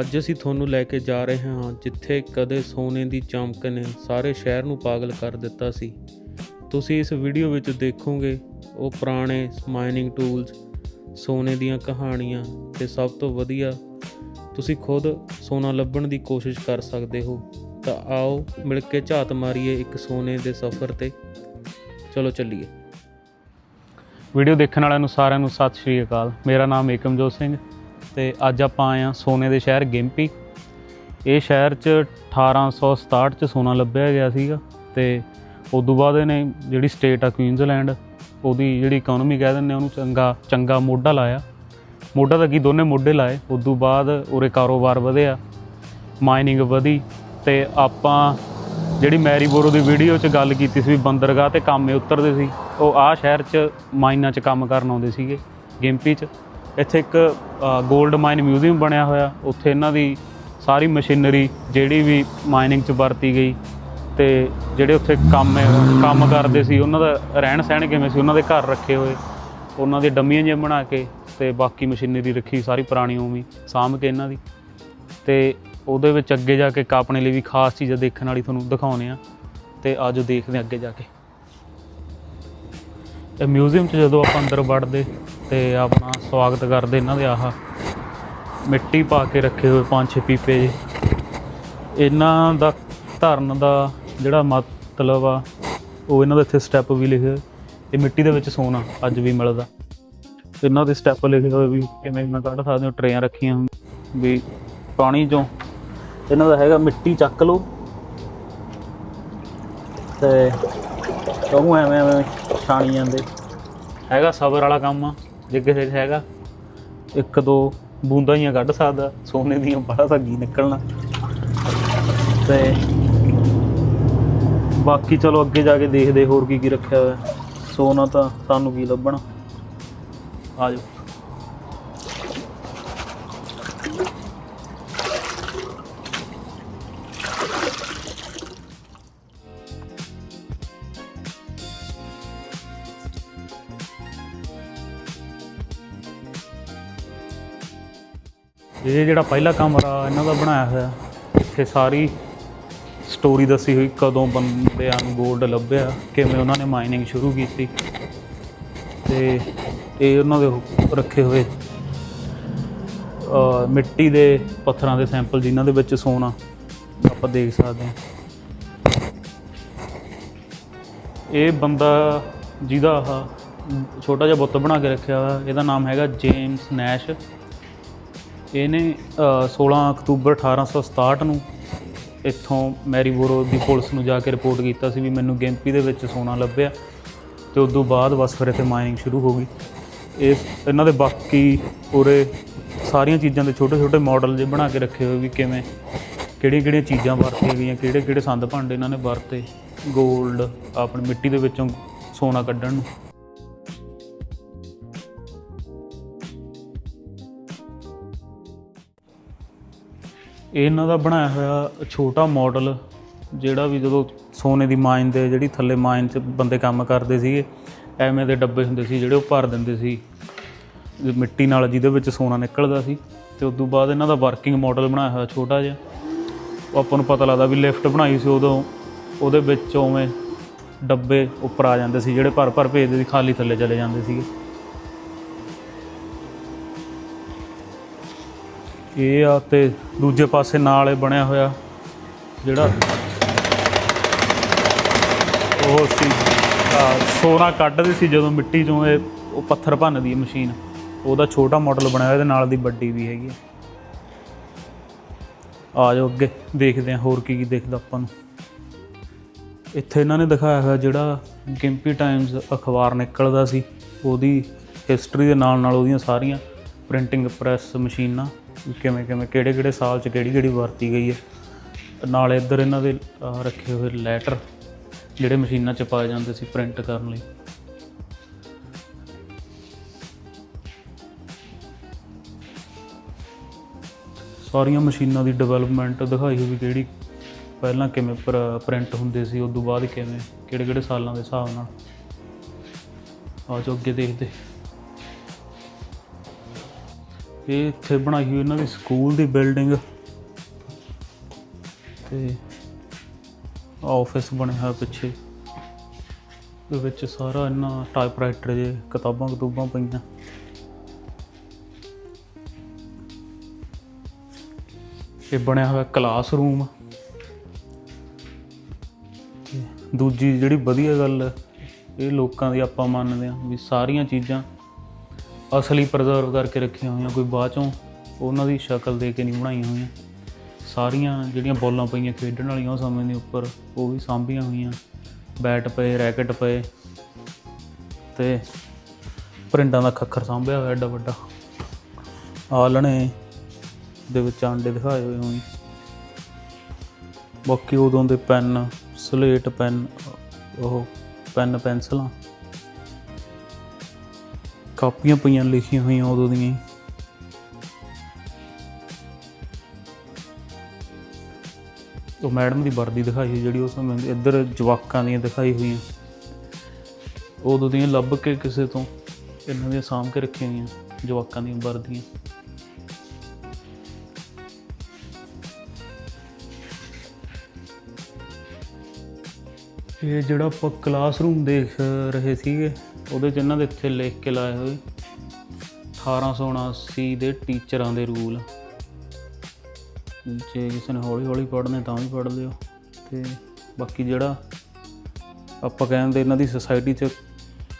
ਅੱਜ ਅਸੀਂ ਤੁਹਾਨੂੰ ਲੈ ਕੇ ਜਾ ਰਹੇ ਹਾਂ ਜਿੱਥੇ ਕਦੇ ਸੋਨੇ ਦੀ ਚਮਕ ਨੇ ਸਾਰੇ ਸ਼ਹਿਰ ਨੂੰ ਪਾਗਲ ਕਰ ਦਿੱਤਾ ਸੀ। ਤੁਸੀਂ ਇਸ ਵੀਡੀਓ ਵਿੱਚ ਦੇਖੋਗੇ ਉਹ ਪੁਰਾਣੇ ਮਾਈਨਿੰਗ ਟੂਲਸ ਸੋਨੇ ਦੀਆਂ ਕਹਾਣੀਆਂ ਤੇ ਸਭ ਤੋਂ ਵਧੀਆ ਤੁਸੀਂ ਖੁਦ ਸੋਨਾ ਲੱਭਣ ਦੀ ਕੋਸ਼ਿਸ਼ ਕਰ ਸਕਦੇ ਹੋ। ਤਾਂ ਆਓ ਮਿਲ ਕੇ ਝਾਤ ਮਾਰੀਏ ਇੱਕ ਸੋਨੇ ਦੇ ਸਫ਼ਰ ਤੇ। ਚਲੋ ਚੱਲੀਏ। ਵੀਡੀਓ ਦੇਖਣ ਵਾਲਿਆਂ ਨੂੰ ਸਾਰਿਆਂ ਨੂੰ ਸਤਿ ਸ਼੍ਰੀ ਅਕਾਲ। ਮੇਰਾ ਨਾਮ ਏਕਮਜੋਤ ਸਿੰਘ। ਤੇ ਅੱਜ ਆਪਾਂ ਆਏ ਹਾਂ ਸੋਨੇ ਦੇ ਸ਼ਹਿਰ ਗਿੰਪੀ। ਇਹ ਸ਼ਹਿਰ 'ਚ 1867 'ਚ ਸੋਨਾ ਲੱਭਿਆ ਗਿਆ ਸੀਗਾ ਤੇ ਤੋਂ ਬਾਅਦ ਇਹਨੇ ਜਿਹੜੀ ਸਟੇਟ ਆ ਕੁਈਨਜ਼ਲੈਂਡ ਉਹਦੀ ਜਿਹੜੀ ਇਕਨੋਮੀ ਕਹਿ ਦਿੰਦੇ ਉਹਨੂੰ ਚੰਗਾ ਚੰਗਾ ਮੋਢਾ ਲਾਇਆ। ਮੋਢਾ ਤਾਂ ਕੀ ਦੋਨੇ ਮੋਢੇ ਲਾਏ, ਉਦੋਂ ਬਾਅਦ ਉਰੇ ਕਾਰੋਬਾਰ ਵਧਿਆ ਮਾਈਨਿੰਗ ਵਧੀ ਤੇ ਆਪਾਂ ਜਿਹੜੀ ਮੈਰੀਬੋਰੋ ਦੀ ਵੀਡੀਓ 'ਚ ਗੱਲ ਕੀਤੀ ਸੀ ਵੀ ਬੰਦਰਗਾਹ ਤੇ ਕੰਮੇ ਉਤਰਦੇ ਸੀ, ਉਹ ਆਹ ਸ਼ਹਿਰ 'ਚ ਮਾਈਨਾਂ 'ਚ ਕੰਮ ਕਰਨ ਆਉਂਦੇ ਸੀਗੇ ਗਿੰਪੀ 'ਚ। ਇੱਥੇ ਇੱਕ 골ਡ ਮਾਈਨ ਮਿਊਜ਼ੀਅਮ ਬਣਿਆ ਹੋਇਆ। ਉੱਥੇ ਇਹਨਾਂ ਦੀ ਸਾਰੀ ਮਸ਼ੀਨਰੀ ਜਿਹੜੀ ਵੀ ਮਾਈਨਿੰਗ 'ਚ ਵਰਤੀ ਗਈ ਤੇ ਜਿਹੜੇ ਉੱਥੇ ਕੰਮ ਕੰਮ ਕਰਦੇ ਸੀ, ਉਹਨਾਂ ਦਾ ਰਹਿਣ ਸਹਿਣ ਕਿਵੇਂ ਸੀ, ਉਹਨਾਂ ਦੇ ਘਰ ਰੱਖੇ ਹੋਏ। ਉਹਨਾਂ ਦੀ ਡੰਮੀਆਂ ਜਿਹੀਆਂ ਬਣਾ ਕੇ ਤੇ ਬਾਕੀ ਮਸ਼ੀਨਰੀ ਰੱਖੀ, ਸਾਰੀ ਪੁਰਾਣੀ ਉਵੇਂ ਸਾਂਭ ਕੇ ਇਹਨਾਂ ਦੀ। ਤੇ ਉਹਦੇ ਵਿੱਚ ਅੱਗੇ ਜਾ ਕੇ ਇੱਕ ਆਪਣੇ ਲਈ ਵੀ ਖਾਸ ਚੀਜ਼ਾਂ ਦੇਖਣ ਵਾਲੀ, ਤੁਹਾਨੂੰ ਦਿਖਾਉਣੇ ਆ ਤੇ ਆਜੋ ਦੇਖਦੇ ਹਾਂ ਅੱਗੇ ਜਾ ਕੇ। ਇਹ ਮਿਊਜ਼ੀਅਮ 'ਚ ਜਦੋਂ ਆਪਾਂ ਅੰਦਰ ਵੜਦੇ ਤੇ ਆਪਣਾ ਸਵਾਗਤ ਕਰਦੇ ਇਹਨਾਂ ਦੇ ਆਹ ਮਿੱਟੀ ਪਾ ਕੇ ਰੱਖੇ ਹੋਏ ਪੰਜ ਛੇ ਪੀਪੇ ਜੀ ਇਹਨਾਂ ਦਾ ਧਰਨ ਦਾ ਜਿਹੜਾ ਮਤਲਬ ਆ, ਉਹ ਇਹਨਾਂ ਦੇ ਇੱਥੇ ਸਟੈਪ ਵੀ ਲਿਖੇ ਹੋਏ ਇਹ ਮਿੱਟੀ ਦੇ ਵਿੱਚ ਸੋਨਾ ਅੱਜ ਵੀ ਮਿਲਦਾ। ਇਹਨਾਂ ਦੇ ਸਟੈਪ ਲਿਖੇ ਹੋਏ ਵੀ ਕਿਵੇਂ ਮੈਂ ਕੱਢ ਸਕਦੇ ਹੋ, ਟਰੇਆਂ ਰੱਖੀਆਂ ਵੀ ਪਾਣੀ ਚੋਂ ਇਹਨਾਂ ਦਾ ਹੈਗਾ ਮਿੱਟੀ ਚੱਕ ਲਓ। ਤੇ ਉਹਨੂੰ ਐਵੇਂ ਐਵੇਂ ਛਾਣੀ ਜਾਂਦੇ ਹੈਗਾ ਸਬਰ ਵਾਲਾ ਕੰਮ ਆ, ਜੇ ਕਿਸੇ 'ਚ ਹੈਗਾ। ਇੱਕ ਦੋ ਬੂੰਦਾਂ ਹੀ ਕੱਢ ਸਕਦਾ, ਸੋਨੇ ਦੀਆਂ ਬੜਾ ਸੱਗੀ ਨਿਕਲਣਾ। ਤੇ ਬਾਕੀ ਚਲੋ ਅੱਗੇ ਜਾ ਕੇ ਦੇਖਦੇ ਹੋਰ ਕੀ ਕੀ ਰੱਖਿਆ ਹੋਇਆ। ਸੋਨਾ ਤਾਂ ਸਾਨੂੰ ਕੀ ਲੱਭਣਾ। ਆ ਇਹ ਜਿਹੜਾ ਪਹਿਲਾ ਕਮਰਾ ਇਹਨਾਂ ਦਾ ਬਣਾਇਆ ਹੋਇਆ, ਇੱਥੇ ਸਾਰੀ ਸਟੋਰੀ ਦੱਸੀ ਹੋਈ ਕਦੋਂ ਬੰਦਿਆਂ ਨੂੰ 골ਡ ਲੱਭਿਆ, ਕਿਵੇਂ ਉਹਨਾਂ ਨੇ ਮਾਈਨਿੰਗ ਸ਼ੁਰੂ ਕੀਤੀ ਤੇ ਇਹ ਉਹਨਾਂ ਦੇ ਰੱਖੇ ਹੋਏ। ਮਿੱਟੀ ਦੇ ਪੱਥਰਾਂ ਦੇ ਸੈਂਪਲ ਜਿਨ੍ਹਾਂ ਦੇ ਵਿੱਚ ਸੋਨਾ, ਆਪਾਂ ਦੇਖ ਸਕਦੇ ਹਾਂ। ਇਹ ਬੰਦਾ ਜਿਹਦਾ ਆਹ ਛੋਟਾ ਜਿਹਾ ਬੁੱਤ ਬਣਾ ਕੇ ਰੱਖਿਆ ਹੋਇਆ, ਇਹਦਾ ਨਾਮ ਹੈਗਾ ਜੇਮਸ ਨੈਸ਼। ਇਹਨੇ ਅ, 16 ਅਕਤੂਬਰ 1867 ਨੂੰ ਇੱਥੋਂ ਮੈਰੀਬੋਰੋ ਦੀ ਪੁਲਿਸ ਨੂੰ ਜਾ ਕੇ ਰਿਪੋਰਟ ਕੀਤਾ ਸੀ ਵੀ ਮੈਨੂੰ ਗਿੰਪੀ ਦੇ ਵਿੱਚ ਸੋਨਾ ਲੱਭਿਆ ਤੇ ਉਸ ਤੋਂ ਬਾਅਦ ਬਸ ਫਿਰ ਇੱਥੇ ਮਾਈਨਿੰਗ ਸ਼ੁਰੂ ਹੋ ਗਈ। ਇਸ ਇਹਨਾਂ ਦੇ ਬਾਕੀ ਉਰੇ ਸਾਰੀਆਂ ਚੀਜ਼ਾਂ ਦੇ ਛੋਟੇ ਛੋਟੇ ਮਾਡਲ ਜੇ ਬਣਾ ਕੇ ਰੱਖੇ ਹੋਏ ਵੀ ਕਿਵੇਂ ਕਿਹੜੀਆਂ ਕਿਹੜੀਆਂ ਚੀਜ਼ਾਂ ਵਰਤੀਆਂ ਗਈਆਂ ਕਿਹੜੇ ਕਿਹੜੇ ਸੰਦ ਭਾਂਡੇ ਇਹਨਾਂ ਨੇ ਵਰਤੇ 골ਡ ਆਪਣੀ ਮਿੱਟੀ ਦੇ ਵਿੱਚੋਂ ਸੋਨਾ ਕੱਢਣ ਨੂੰ। ਇਹਨਾਂ ਦਾ ਬਣਾਇਆ ਹੋਇਆ ਛੋਟਾ ਮਾਡਲ ਜਿਹੜਾ ਵੀ ਜਦੋਂ ਸੋਨੇ ਦੀ ਮਾਈਨ ਦੇ ਜਿਹੜੀ ਥੱਲੇ ਮਾਈਨ 'ਚ ਬੰਦੇ ਕੰਮ ਕਰਦੇ ਸੀਗੇ, ਐਵੇਂ ਦੇ ਡੱਬੇ ਹੁੰਦੇ ਸੀ ਜਿਹੜੇ ਉਹ ਭਰ ਦਿੰਦੇ ਸੀ। ਮਿੱਟੀ ਨਾਲ ਜਿਹਦੇ ਵਿੱਚ ਸੋਨਾ ਨਿਕਲਦਾ ਸੀ ਤੇ ਉਸ ਤੋਂ ਬਾਅਦ ਇਹਨਾਂ ਦਾ ਵਰਕਿੰਗ ਮਾਡਲ ਬਣਾਇਆ ਹੋਇਆ ਛੋਟਾ ਜਿਹਾ। ਉਹ ਆਪਾਂ ਨੂੰ ਪਤਾ ਲੱਗਦਾ ਵੀ ਲਿਫਟ ਬਣਾਈ ਸੀ ਉਦੋਂ, ਉਹਦੇ ਵਿੱਚ ਉਵੇਂ ਡੱਬੇ ਉੱਪਰ ਆ ਜਾਂਦੇ ਸੀ ਜਿਹੜੇ ਭਰ ਭਰ ਭੇਜਦੇ ਸੀ, ਖਾਲੀ ਥੱਲੇ ਚਲੇ ਜਾਂਦੇ ਸੀਗੇ। ਇਹ ਆ ਤੇ ਦੂਜੇ ਪਾਸੇ ਨਾਲ ਇਹ ਬਣਿਆ ਹੋਇਆ ਜਿਹੜਾ ਉਹ ਸੀ ਆਹ ਸੋਨਾ ਕੱਢਦੇ ਸੀ ਜਦੋਂ ਮਿੱਟੀ ਚੋਂ ਇਹ ਉਹ ਪੱਥਰ ਭੰਨਦੀ ਹੈ ਮਸ਼ੀਨ। ਉਹਦਾ ਛੋਟਾ ਮਾਡਲ ਬਣਾਇਆ ਹੋਇਆ ਇਹਦੇ ਨਾਲ ਦੀ ਵੱਡੀ ਵੀ ਹੈਗੀ ਆ। ਜਾਓ ਅੱਗੇ, ਦੇਖਦੇ ਹਾਂ ਹੋਰ ਕੀ ਕੀ ਦੇਖਦਾ ਆਪਾਂ ਨੂੰ। ਇੱਥੇ ਇਹਨਾਂ ਨੇ ਦਿਖਾਇਆ ਹੋਇਆ ਜਿਹੜਾ ਗਿੰਪੀ ਟਾਈਮਸ ਅਖਬਾਰ ਨਿਕਲਦਾ ਸੀ, ਉਹਦੀ ਹਿਸਟਰੀ ਦੇ ਨਾਲ ਨਾਲ ਉਹਦੀਆਂ ਸਾਰੀਆਂ ਪ੍ਰਿੰਟਿੰਗ ਪ੍ਰੈਸ ਮਸ਼ੀਨਾਂ ਕਿਵੇਂ ਕਿਵੇਂ ਕਿਹੜੇ ਕਿਹੜੇ ਸਾਲ 'ਚ ਕਿਹੜੀ ਕਿਹੜੀ ਵਰਤੀ ਗਈ ਹੈ। ਨਾਲ ਇੱਧਰ ਇਹਨਾਂ ਦੇ ਆਹ ਰੱਖੇ ਹੋਏ ਲੈਟਰ ਜਿਹੜੇ ਮਸ਼ੀਨਾਂ 'ਚ ਪਾਏ ਜਾਂਦੇ ਸੀ ਪ੍ਰਿੰਟ ਕਰਨ ਲਈ। ਸਾਰੀਆਂ ਮਸ਼ੀਨਾਂ ਦੀ ਡਿਵੈਲਪਮੈਂਟ ਦਿਖਾਈ ਹੋਈ ਕਿਹੜੀ ਪਹਿਲਾਂ ਕਿਵੇਂ ਪ੍ਰਿੰਟ ਹੁੰਦੇ ਸੀ ਉਸ ਤੋਂ ਬਾਅਦ ਕਿਵੇਂ, ਕਿਹੜੇ ਕਿਹੜੇ ਸਾਲਾਂ ਦੇ ਹਿਸਾਬ ਨਾਲ। ਆ ਜੋ ਅੱਗੇ ਦੇਖਦੇ। ਇਹ ਇੱਥੇ ਬਣਾਈ ਹੋਈ ਇਹਨਾਂ ਦੀ ਸਕੂਲ ਦੀ ਬਿਲਡਿੰਗ। ਤੇ ਆਫਿਸ ਬਣਿਆ ਹੋਇਆ ਪਿੱਛੇ। ਦੇ ਵਿੱਚ ਸਾਰਾ ਇਹਨਾਂ ਟਾਈਪਰਾਈਟਰ ਜੇ ਕਿਤਾਬਾਂ ਕਤੂਬਾਂ ਪਈਆਂ। ਇਹ ਬਣਿਆ ਹੋਇਆ ਕਲਾਸਰੂਮ ਦੂਜੀ ਜਿਹੜੀ ਵਧੀਆ ਗੱਲ, ਇਹ ਲੋਕਾਂ ਦੀ ਆਪਾਂ ਮੰਨਦੇ ਹਾਂ ਵੀ ਸਾਰੀਆਂ ਚੀਜ਼ਾਂ ਅਸਲੀ ਪ੍ਰੀਜ਼ਰਵ ਕਰਕੇ ਰੱਖੀਆਂ ਹੋਈਆਂ, ਕੋਈ ਬਾਅਦ ਚੋਂ ਉਹਨਾਂ ਦੀ ਸ਼ਕਲ ਦੇ ਕੇ ਨਹੀਂ ਬਣਾਈਆਂ ਹੋਈਆਂ। ਸਾਰੀਆਂ ਜਿਹੜੀਆਂ ਬੋਲਾਂ ਪਈਆਂ ਖੇਡਣ ਵਾਲੀਆਂ ਉਹ ਸਮੇਂ ਦੇ ਉੱਪਰ ਉਹ ਵੀ ਸਾਂਭੀਆਂ ਹੋਈਆਂ। ਬੈਟ ਪਏ ਰੈਕਟ ਪਏ ਤੇ ਪ੍ਰਿੰਟਾਂ ਦਾ ਖੱਖਰ ਸਾਂਭਿਆ ਹੋਇਆ ਐਡਾ ਵੱਡਾ। ਆਲਣੇ ਦੇ ਵਿੱਚ ਆਂਡੇ ਦਿਖਾਏ ਹੋਏ ਹੋਏ ਬਾਕੀ ਉਦੋਂ ਦੇ ਪੈਨ, ਸਲੇਟ ਪੈਨ, ਉਹ ਪੈਨ, ਪੈਨਸਲਾਂ ਕਾਪੀਆਂ ਪਈਆਂ ਲਿਖੀਆਂ ਹੋਈਆਂ ਉਦੋਂ ਦੀਆਂ ਹੀ। ਉਹ ਮੈਡਮ ਦੀ ਵਰਦੀ ਦਿਖਾਈ ਹੋਈ ਜਿਹੜੀ ਉਸ ਸਮੇਂ ਇੱਧਰ ਜਵਾਕਾਂ ਦੀਆਂ ਦਿਖਾਈ ਹੋਈਆਂ ਉਦੋਂ ਦੀਆਂ ਲੱਭ ਕੇ ਕਿਸੇ ਤੋਂ ਇਹਨਾਂ ਦੀਆਂ ਸਾਂਭ ਕੇ ਰੱਖੀਆਂ ਹੋਈਆਂ ਜਵਾਕਾਂ ਦੀਆਂ ਵਰਦੀਆਂ ਇਹ ਜਿਹੜਾ ਆਪਾਂ ਕਲਾਸਰੂਮ ਦੇਖ ਰਹੇ ਸੀਗੇ ਉਹਦੇ 'ਚ ਇਹਨਾਂ ਦੇ ਇੱਥੇ ਲਿਖ ਕੇ ਲਾਏ ਹੋਏ 1879 ਦੇ ਟੀਚਰਾਂ ਦੇ ਰੂਲ। ਜੇ ਕਿਸੇ ਨੇ ਹੌਲੀ ਹੌਲੀ ਪੜ੍ਹਨੇ ਤਾਂ ਵੀ ਪੜ੍ਹ ਲਿਓ। ਤੇ ਬਾਕੀ ਜਿਹੜਾ ਆਪਾਂ ਕਹਿੰਦੇ ਇਹਨਾਂ ਦੀ ਸੁਸਾਇਟੀ 'ਚ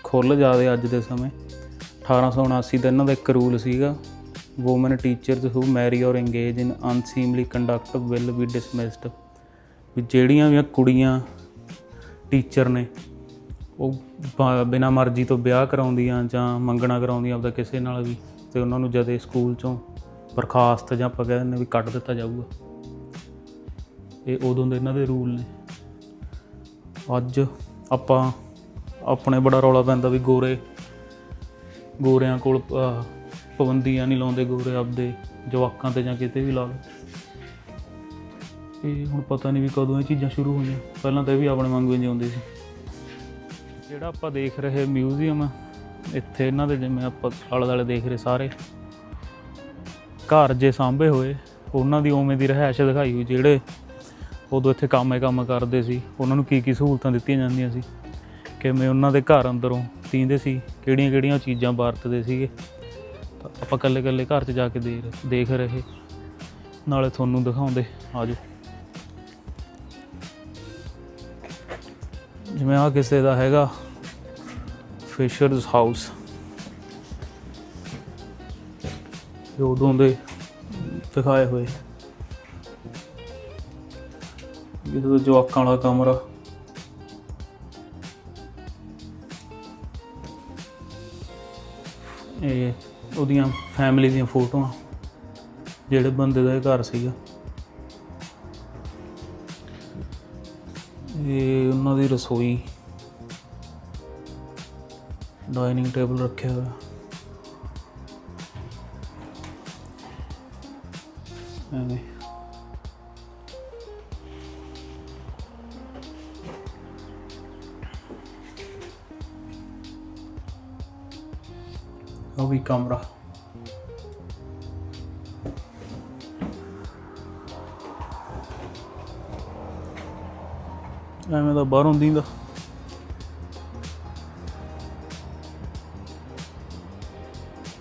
ਖੁੱਲ ਜਾਦੇ ਅੱਜ ਦੇ ਸਮੇਂ 1879 ਦਾ ਇਹਨਾਂ ਦਾ ਇੱਕ ਰੂਲ ਸੀਗਾ woman teachers who marry or engage in unseemly conduct will be dismissed ਵੀ ਜਿਹੜੀਆਂ ਵੀ ਕੁੜੀਆਂ ਟੀਚਰ ਨੇ ਉਹ ਬ- ਬਿਨਾਂ ਮਰਜ਼ੀ ਤੋਂ ਵਿਆਹ ਕਰਾਉਂਦੀਆਂ ਜਾਂ ਮੰਗਣਾ ਕਰਾਉਂਦੀਆਂ ਆਪਦਾ ਕਿਸੇ ਨਾਲ ਵੀ, ਤੇ ਉਹਨਾਂ ਨੂੰ ਜਦੇ ਸਕੂਲ ਚੋਂ ਬਰਖਾਸਤ ਜਾਂ ਆਪਾਂ ਕਹਿੰਦੇ ਨੇ ਵੀ ਕੱਢ ਦਿੱਤਾ ਜਾਊਗਾ। ਇਹ ਉਦੋਂ ਦੇ ਇਹਨਾਂ ਦੇ ਰੂਲ ਨੇ। ਅੱਜ ਆਪਾਂ ਆਪਣੇ ਬੜਾ ਰੌਲਾ ਪੈਂਦਾ ਵੀ ਗੋਰੇ, ਗੋਰਿਆਂ ਕੋਲ ਪਾਬੰਦੀਆਂ ਨਹੀਂ ਲਾਉਂਦੇ, ਗੋਰੇ ਆਪਦੇ ਜਵਾਕਾਂ ਤੇ ਜਾਂ ਕਿਤੇ ਵੀ ਲਾ ਲਓ। ਇਹ ਹੁਣ ਪਤਾ ਨਹੀਂ ਵੀ ਕਦੋਂ ਇਹ ਚੀਜ਼ਾਂ ਸ਼ੁਰੂ ਹੋਈਆਂ। ਪਹਿਲਾਂ ਤਾਂ ਇਹ ਵੀ ਆਪਣੇ ਵਾਂਗੂ ਹੀ ਜਿਉਂਦੇ ਸੀ। ਜਿਹੜਾ ਆਪਾਂ ਦੇਖ ਰਹੇ ਮਿਊਜ਼ੀਅਮ, ਇੱਥੇ ਇਹਨਾਂ ਦੇ ਜਿਵੇਂ ਆਪਾਂ ਆਲੇ ਦਾਲੇ ਦੇਖ ਰਹੇ ਸਾਰੇ। ਘਰ ਜੇ ਸਾਂਭੇ ਹੋਏ, ਉਹਨਾਂ ਦੀ ਉਵੇਂ ਦੀ ਰਹਿائش ਦਿਖਾਈ ਹੋਈ, ਜਿਹੜੇ ਉਦੋਂ ਇੱਥੇ ਕੰਮੇ ਕੰਮ ਕਰਦੇ ਸੀ, ਉਹਨਾਂ ਨੂੰ ਕੀ ਕੀ ਸਹੂਲਤਾਂ ਦਿੱਤੀਆਂ ਜਾਂਦੀਆਂ ਸੀ। ਕਿਵੇਂ ਉਹਨਾਂ ਦੇ ਘਰ ਅੰਦਰੋਂ ਤੀਂਦੇ ਸੀ ਕਿਹੜੀਆਂ ਕਿਹੜੀਆਂ ਚੀਜ਼ਾਂ ਵਰਤਦੇ ਸੀਗੇ। ਆਪਾਂ ਇਕੱਲੇ ਇਕੱਲੇ ਘਰ 'ਚ ਜਾ ਕੇ ਦੇਖ ਰਹੇ। ਨਾਲੇ ਤੁਹਾਨੂੰ ਦਿਖਾਉਂਦੇ ਆਜੋ ਜਿਵੇਂ ਆ ਕਿਸੇ ਦਾ ਹੈਗਾ ਫਿਸ਼ਰਸ ਹਾਊਸ ਇਹ ਉਦੋਂ ਦੇ ਦਿਖਾਏ ਹੋਏ। ਇਹ ਤਾਂ ਜਵਾਕਾਂ ਵਾਲਾ ਕਮਰਾ। ਇਹ ਉਹਦੀਆਂ ਫੈਮਿਲੀ ਦੀਆਂ ਫੋਟੋਆਂ, ਜਿਹੜੇ ਬੰਦੇ ਦਾ ਇਹ ਘਰ ਸੀਗਾ। ਇਹ ਉਹਨਾਂ ਦੀ ਰਸੋਈ ਡਾਈਨਿੰਗ ਟੇਬਲ ਰੱਖਿਆ ਹੋਇਆ ਐਵੇਂ ਉਹ ਵੀ ਕਮਰਾ ਐਵੇਂ ਦਾ ਬਾਹਰੋਂ ਦੀਂਦਾ।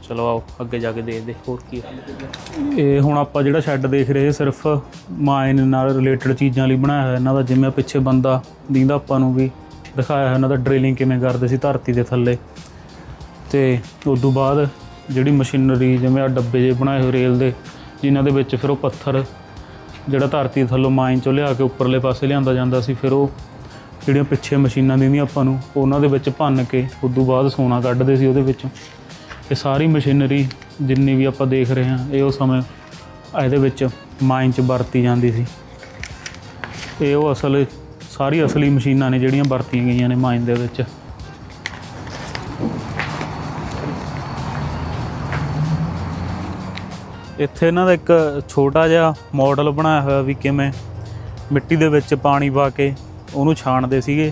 ਚਲੋ ਆਓ, ਅੱਗੇ ਜਾ ਕੇ ਦੇਖਦੇ ਹੋਰ ਕੀ ਹੈ ਇਹ ਹੁਣ ਆਪਾਂ ਜਿਹੜਾ ਸ਼ੈੱਡ ਦੇਖ ਰਹੇ, ਸਿਰਫ ਮਾਈਨ ਨਾਲ ਰਿਲੇਟਡ ਚੀਜ਼ਾਂ ਲਈ ਬਣਾਇਆ ਹੋਇਆ। ਇਹਨਾਂ ਦਾ ਜਿਵੇਂ ਪਿੱਛੇ ਬੰਦਾ ਦਿੰਦਾ ਆਪਾਂ ਨੂੰ ਵੀ, ਦਿਖਾਇਆ ਹੋਇਆ ਇਹਨਾਂ ਦਾ ਡ੍ਰਿਲਿੰਗ ਕਿਵੇਂ ਕਰਦੇ ਸੀ ਧਰਤੀ ਦੇ ਥੱਲੇ। ਤੇ ਉਸ ਤੋਂ ਬਾਅਦ ਜਿਹੜੀ ਮਸ਼ੀਨਰੀ ਜਿਵੇਂ ਆ ਡੱਬੇ ਜੇ ਬਣਾਏ ਹੋਏ ਰੇਲ ਦੇ, ਜਿਨ੍ਹਾਂ ਦੇ ਵਿੱਚ ਫਿਰ ਉਹ ਪੱਥਰ ਜਿਹੜਾ ਧਰਤੀ ਥੱਲੋਂ ਮਾਈਨ ਚੋਂ ਲਿਆ ਕੇ ਉੱਪਰਲੇ ਪਾਸੇ ਲਿਆਂਦਾ ਜਾਂਦਾ ਸੀ, ਫਿਰ ਉਹ ਜਿਹੜੀਆਂ ਪਿੱਛੇ ਮਸ਼ੀਨਾਂ ਦਿੰਦੀਆਂ ਆਪਾਂ ਨੂੰ, ਉਹਨਾਂ ਦੇ ਵਿੱਚ ਭੰਨ ਕੇ ਉਸ ਤੋਂ ਬਾਅਦ ਸੋਨਾ ਕੱਢਦੇ ਸੀ ਉਹਦੇ ਵਿੱਚੋਂ। ਇਹ ਸਾਰੀ ਮਸ਼ੀਨਰੀ ਜਿੰਨੀ ਵੀ ਆਪਾਂ ਦੇਖ ਰਹੇ ਹਾਂ, ਇਹ ਉਹ ਸਮੇਂ ਇਹਦੇ ਵਿੱਚ ਮਾਈਨ 'ਚ ਵਰਤੀ ਜਾਂਦੀ ਸੀ। ਇਹ ਉਹ ਅਸਲ, ਸਾਰੀ ਅਸਲੀ ਮਸ਼ੀਨਾਂ ਨੇ ਜਿਹੜੀਆਂ ਵਰਤੀਆਂ ਗਈਆਂ ਨੇ ਮਾਈਨ ਦੇ ਵਿੱਚ। ਇੱਥੇ ਇਹਨਾਂ ਦਾ ਇੱਕ ਛੋਟਾ ਜਿਹਾ ਮਾਡਲ ਬਣਾਇਆ ਹੋਇਆ ਵੀ ਕਿਵੇਂ ਮਿੱਟੀ ਦੇ ਵਿੱਚ ਪਾਣੀ ਪਾ ਕੇ ਉਹਨੂੰ ਛਾਣਦੇ ਸੀਗੇ।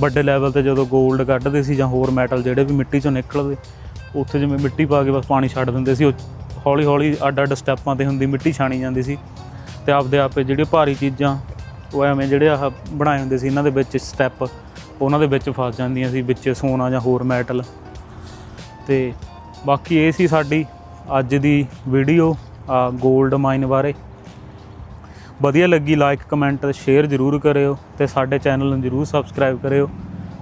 ਵੱਡੇ ਲੈਵਲ ਤੇ ਜਦੋਂ 골ਡ ਕੱਢਦੇ ਸੀ ਜਾਂ ਹੋਰ ਮੈਟਲ ਜਿਹੜੇ ਵੀ ਮਿੱਟੀ ਚੋਂ ਨਿਕਲਦੇ, ਉੱਥੇ ਜਿਵੇਂ ਮਿੱਟੀ ਪਾ ਕੇ ਬਸ ਪਾਣੀ ਛੱਡ ਦਿੰਦੇ ਸੀ, ਉਹ ਹੌਲੀ ਹੌਲੀ ਅੱਡ ਅੱਡ ਸਟੈਪਾਂ ਤੇ ਹੁੰਦੀ ਮਿੱਟੀ ਛਾਣੀ ਜਾਂਦੀ ਸੀ। ਤੇ ਆਪਦੇ ਆਪੇ ਜਿਹੜੇ ਭਾਰੀ ਚੀਜ਼ਾਂ, ਉਹ ਐਵੇਂ ਜਿਹੜੇ ਆਹ ਬਣਾਏ ਹੁੰਦੇ ਸੀ, ਇਹਨਾਂ ਦੇ ਵਿੱਚ ਸਟੈਪ ਉਹਨਾਂ ਦੇ ਵਿੱਚ ਫਸ ਜਾਂਦੀਆਂ ਸੀ, ਵਿੱਚ ਸੋਨਾ ਜਾਂ ਹੋਰ ਮੈਟਲ ਤੇ ਬਾਕੀ ਇਹ ਸੀ ਸਾਡੀ ਅੱਜ ਦੀ ਵੀਡੀਓ ਆ 골ਡ ਮਾਈਨ ਬਾਰੇ। ਵਧੀਆ ਲੱਗੀ ਲਾਈਕ ਕਮੈਂਟ ਸ਼ੇਅਰ ਜ਼ਰੂਰ ਕਰਿਓ ਤੇ ਸਾਡੇ ਚੈਨਲ ਨੂੰ ਜ਼ਰੂਰ ਸਬਸਕ੍ਰਾਈਬ ਕਰਿਓ।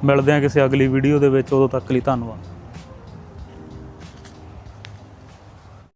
ਮਿਲਦੇ ਹਾਂ ਕਿਸੇ ਅਗਲੀ ਵੀਡੀਓ ਦੇ ਵਿੱਚ, ਉਦੋਂ ਤੱਕ ਲਈ ਧੰਨਵਾਦ।